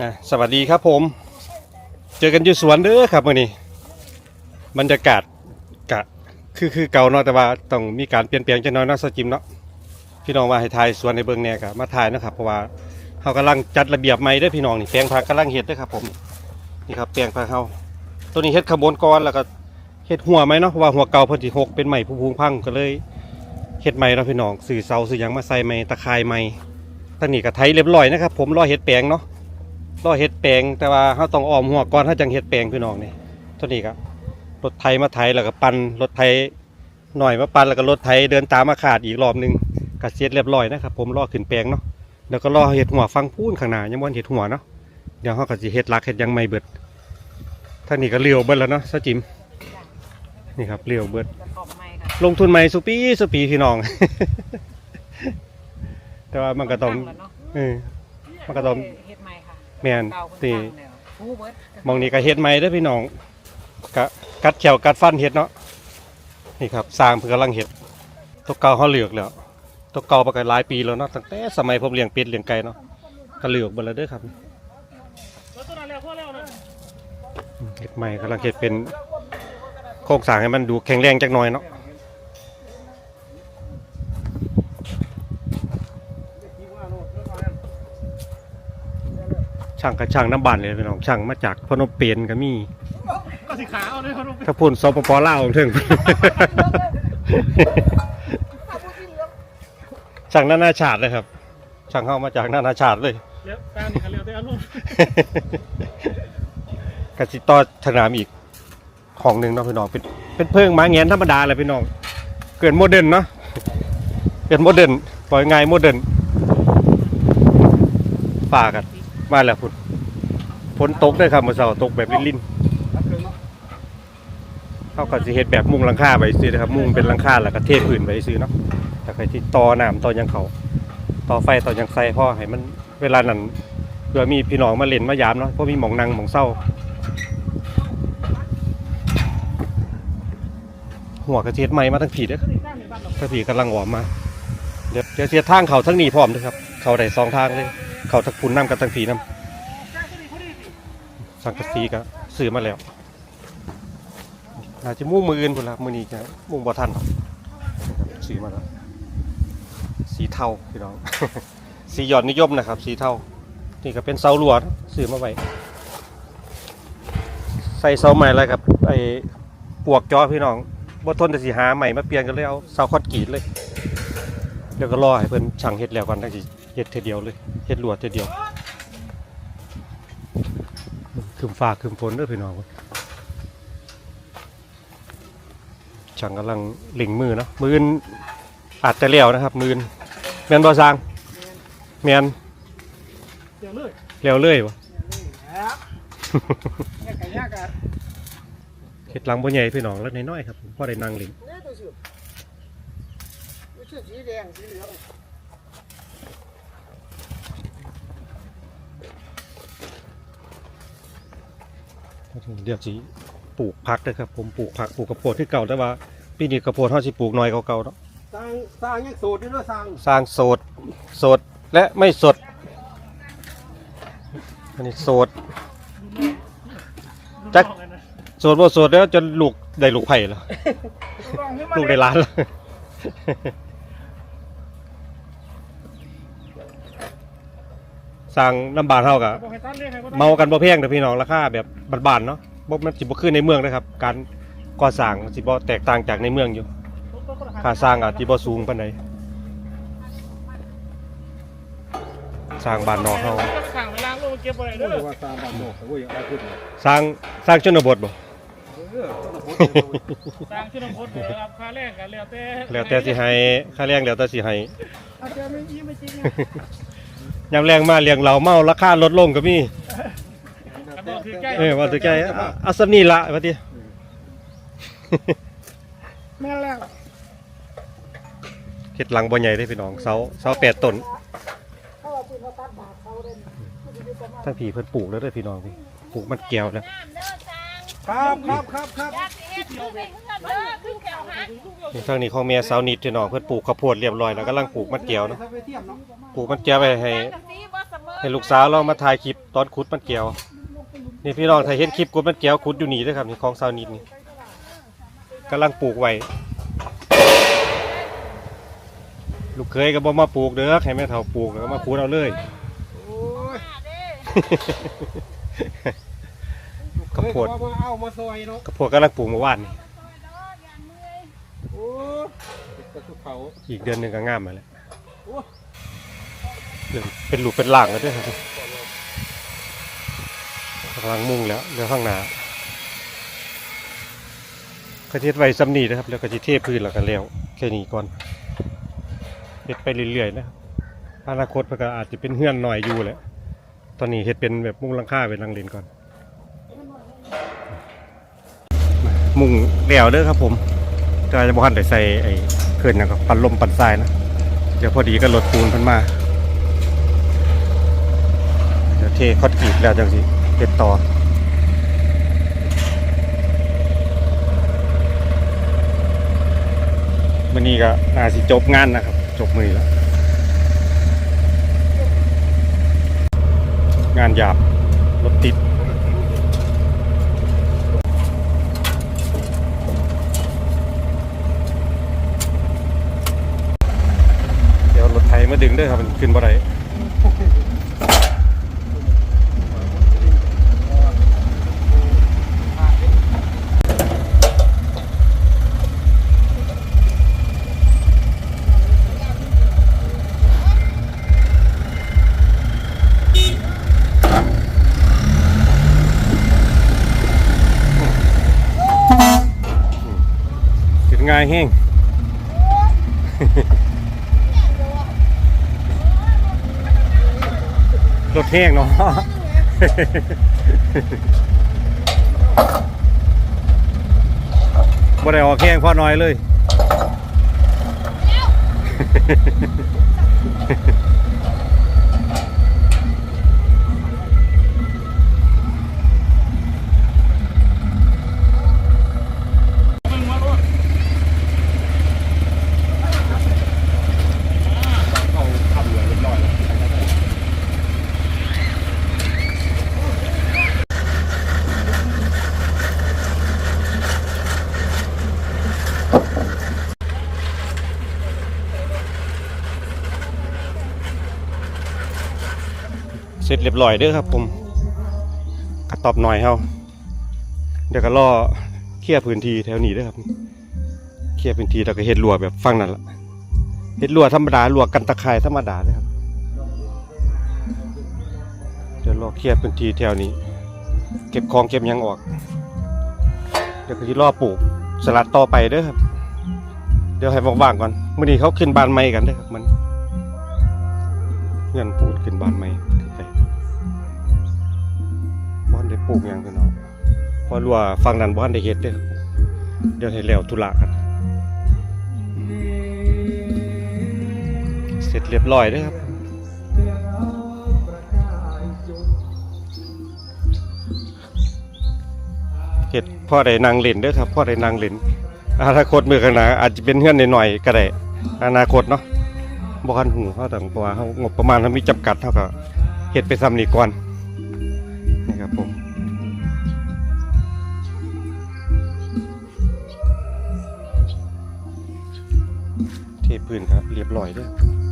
อะสวัสดีครับผม เจอกันอยู่สวนเด้อครับมื้อนี้บรรยากาศกะคือคือเก่าเนาะแต่ว่าต้องมีการเปลี่ยนแปลงจังน้อยเนาะสจิมเนาะพี่น้องว่าให้ถ่ายสวนในเบิ่งแหน่ก็มาถ่ายนะครับเพราะว่าเฮากำลังจัดระเบียบใหม่ด้อพี่น้องนี่แปลงผักกำลังเฮ็ดด้อครับผมนี่ครับแปลงผักเฮาตัวนี้เฮ็ดขบวนก่อนแล้วก็เฮ็ดหัวไหมเนาะเพราะว่าหัวเก่าพิ่นสิหกเป็นใหม่ผู้พุงพังก็เลยเฮ็ดใหม่เนาะพี่น้องสื่อเสาสื่อยังมาใส่ใหม่ตะไคร้ใหม่ตอนนี้ก็ไถเรียบร้อยนะครับผมรอเฮ็ดแปลงเนาะ รอเฮ็ดแปลงแต่ว่าเขาต้องอ้อมหัวก่อนถ้าจังเฮ็ดแปลงพี่น้องนี่ตัวนี้ครับรถไถมาไถแล้วก็ปั่นรถไถหน่อยมาปั่นแล้วก็รถไถเดินตามมาขาดอีกรอบหนึงก็เสร็จเรียบร้อยนะครับผมรอขึ้นแปลงเนาะแล้วก็รอเฮ็ดหัวฟังพูนข้างหน้ายังบ่ทันเฮ็ดหัวเนาะเดี๋ยวเขาก็สิเฮ็ดหลักเฮ็ดหยังไม่เบิดทางนี้ก็เลี้ยวเบิดแล้วเนาะซะจิมนี่ครับเลี้ยวเบิดกระกอบไม้ค่ะลงทุนใหม่สุปีสุปีพี่น้อง แต่ว่ามันก็ต้องแล้วเนาะเออมันก็ต้องเฮ็ดไม้ค่ะ แม่นเก่าคนตีตั้งแล้วผู้เบิดมองนี่ก็เฮ็ดใหม่เด้อพี่น้องกะกัดแขวกัดฟันเฮ็ดเนาะนี่ครับสร้างเพิ่นกำลังเฮ็ดตัวเก่าเขาเหลือกแล้วตัวเก่ามาก็หลายปีแล้วเนาะตั้งแต่สมัยผมเลี้ยงเป็ดเลี้ยงไก่เนาะก็เหลือกเบิดแล้วเด้อครับอืมเฮ็ดใหม่กำลังเฮ็ดเป็นโครงสร้างให้มันดูแข็งแรงจักหน่อยเนาะ ช่างกับช่างน้ำบานเลยพี่น้องช่างมาจากพนมเปญก็มีก็สีขาวเลยเขาต้องถ้าพูดสปปลาวถึงช่างนานาชาติเลยครับ ช่างเข้ามาจากนานาชาติเลยเลี้ยวแฟนนี่เขาเลี้ยวได้อารมณ์กสิต่อสนามอีกของหนึ่งเนาะพี่น้องเป็นเป็นเพิ่งไม้แงนธรรมดาเลยพี่น้องเกิดโมเดิร์นเนาะเกิดโมเดิร์นปล่อยง่ายโมเดิร์นป่ากัน มาแล้วพุ่นฝนตกเลยครับเมื่อเช้าตกแบบลิ่นๆเขาก็สิเฮ็ดแบบมุงหลังคาไว้ซื้อนะครับ มุงเป็นหลังคาแล้วก็เทพื้นไว้ซื้อเนาะแต่ใครที่ต่อน้ำต่อหยังเขาต่อไฟต่อหยังใส่พ่อให้มันเวลานั้นเพื่อมีพี่น้องมาเล่นมายามเนาะเพราะมีหมองนั่งหมองเศร้าหัวกระเทียดใหม่มาทั้งผีเด้อทั้งผีกำลังหวอมมา เดี๋ยวเดี๋ยวเสียทางเขาทั้งนี้พร้อมเด้อครับ เขาได้สองทางเลย เขาทั้งคุณน้ำกับทั้งผีน้ำสังกะสีก็ซื้อมาแล้วอาจจะมุ่งมืออื่นพุ่นละมือนี้จะมุ่งบ่ทันเสือมาแล้วสีเทาพี่น้อง สีหยอดนิยมนะครับ สีเทานี่ก็เป็นเสาลวดซื้อมาไว้ใส่เสาใหม่แล้วครับไอ้ปวกจอพี่น้องบ่ทนแต่สิหาใหม่มาเปลี่ยนกันเลยเอาเสาคอนกรีตเลย เดี๋ยวก็รอให้เพิ่นช่างเฮ็ดแล้วก่อนทั้งสิ เฮ็ดเทอเดียวเลยเฮ็ดลวดเทอเดียวคืมฟ้าคืมฝนเด้อพี่น้องช่างกำลังเล็งมือเนาะมืออื่นอาจจะแล้วนะครับ มืออื่นแม่นบ่สร้างแม่นเดี๋ยวเลยแล้วเลยบ่แยกกันแยกกันเฮ็ดหลังบ่ใหญ่พี่น้องแล้วน้อยๆครับพอได้นั่งเล่นเนี่ยตัวสุดไม่ใช่สีแดงสีเหลือง เดี๋ยวสิปลูกผักเด้อครับ ผมปลูกผักปลูกกระโพดที่เก่าแต่ว่าปีนี้กระโพดเฮาสิปลูกน้อยกว่าเก่าเนาะสร้างสร้างยังสูตรด้วยสร้างสร้างโสดโสดและไม่สด อันนี้โสดจักโสดบ่โสดแล้วจนลูกได้ลูกไผ่แล้ว ลูกได้ล้านแล้ว สร้างน้ำบานเฮากะบอกให้ตั้งเรียกให้บ่ได้เมากันบ่แพงเด้อพี่น้องราคาแบบบ้านๆเนาะบ่มันสิบ่คือในเมืองนะครับ การก่อสร้างสิบ่แตกต่างจากในเมืองอยู่ค่าสร้างอาจสิบ่สูงปานใดสร้างบ้านนอกเฮาขังเวลาลงเก็บอะไรด้วยว่าตามบ้านนอกเขาก็ยังเอาขึ้นเลยสร้างสร้างชนบทบ่เออต้นละพุทธเลยสร้างชุดนพดเลยครับค่าแรงกันแล้วแต่แล้วแต่สิให้ค่าแรงแล้วแต่สิให้อาจจะไม่ยิ้มไม่จริง ยามแรงมาเลี้ยงเหล้าเมาราคาลดลงก็มีกันบอกคือใกล้เออว่าถือใจเอาเอาสำนี้ละว่าติแม่แล้วเฮ็ดหลังบ่ใหญ่เด้พี่น้องเสาเสาแปดต้นทั้งพี่เพิ่นปลูกแล้วเด้อพี่น้องพี่ปลูกมันแก้วแล้วครับครับครับครับ นี่ทางนี้ของแม่สาวนิดพี่น้องเพิ่นปลูกข้าวโพดเรียบร้อยแล้วกำลังปลูกมันแก้วเนาะถ้าไปเทียมเนาะปลูกมันแก้วไว้ให้สีบ่เสมอให้ลูกสาวเรามาถ่ายคลิปตอนขุดมันเกี่ยว นี่พี่น้องถ้าเห็นคลิปขุดมันเกี่ยวขุดอยู่นี่เด้อครับนี่ของซาวนิดนี่กำลังปลูกไว้ลูกเคยก็บ่มาปลูกเด้อให้แม่เฒ่าปลูกแล้วก็มาขุดเอาเลยโอ้ยข้าวโพดเฮ้ยมาเอามาซอยเนาะกระโพดกำลังปลูกเมื่อวานนี่ โอ้ยกระสุเขาอีกเดือนหนึงก็งามมาแล้วโอ้ยเริ่มเป็นหลูกเป็นหล่างแล้วเด้วยครับกำลังมุ่งแล้วเรือข้างหน้าก็เทศไว้ซ้ำนี่นะครับ แล้วก็จะเทพื้นแล้วก็แล้วแค่นี้ก่อนเฮ็ดไปเรื่อยๆนะครับอนาคตมันก็อาจจะเป็นเฮือนหน่อยอยู่แหละตอนนี้เฮ็ดเป็นแบบมุงหลังคาเป็นหลังเลนก่อน มุงแล้วเด้อครับผม แต่จะบ่ทันได้ใส่ไอ้เครื่องนะครับปั่นลมปั่นทรายนะ เดี๋ยวพอดีก็รถปูนพันมา เดี๋ยวเทคอนกรีตแล้วจังสิเฮ็ดต่อมื่อนี้ก็น่าสิจบงานนะครับ จบมือแล้วงานหยาบรถติด เดี๋ยวรถไถ มาดึงเด้วยครับมันขึ้นบ่ได้ขึ้นง่ายแห้ง รถแห้งเนาะบ่ได้ออกแห้งพอน้อยเลย เสร็จเรียบร้อยเด้อครับ ผมกระตอบหน่อยเฮาเดี๋ยวก็รอเคลียร์พื้นที่แถวนี้เด้อครับ เคลียร์พื้นที่แล้วก็เฮ็ดรั้วแบบฟังนั่นละเฮ็ดรั้วธรรมดารั้วกันตะไคร้ธรรมดาเด้อครับเดี๋ยวรอเคลียร์พื้นที่แถวนี้ เก็บของเก็บยังออกเดี๋ยวก็สิรอปลูกสลัดต่อไปเด้อครับ เดี๋ยวให้ว่างๆก่อนมื้อนี้เขาขึ้นบานใหม่กันเด้อครับมันเงินปูดขึ้นบานใหม่ขึ้นไปลูกยังพี่น้องเพอรัวฟังนั้นบ้านได้เฮ็ดเด้อเดี๋ยวให้แล้วธุระกัน เสร็จเรียบร้อยเด้อครับเฮ็ดพ่อได้นางเล่นเด้อครับพ่อได้นางเล่นอนาคตมือข้างหน้าอาจจะเป็นเฮือนหน่อยๆก็ได้อนาคตเนาะบ่คันหูเขาต่างเพราะว่าเขางบประมาณเขามีจำกัดเท่ากับเฮ็ดไปซ้ำนี่ก่อน เทพื้นครับเรียบร้อยเด้อ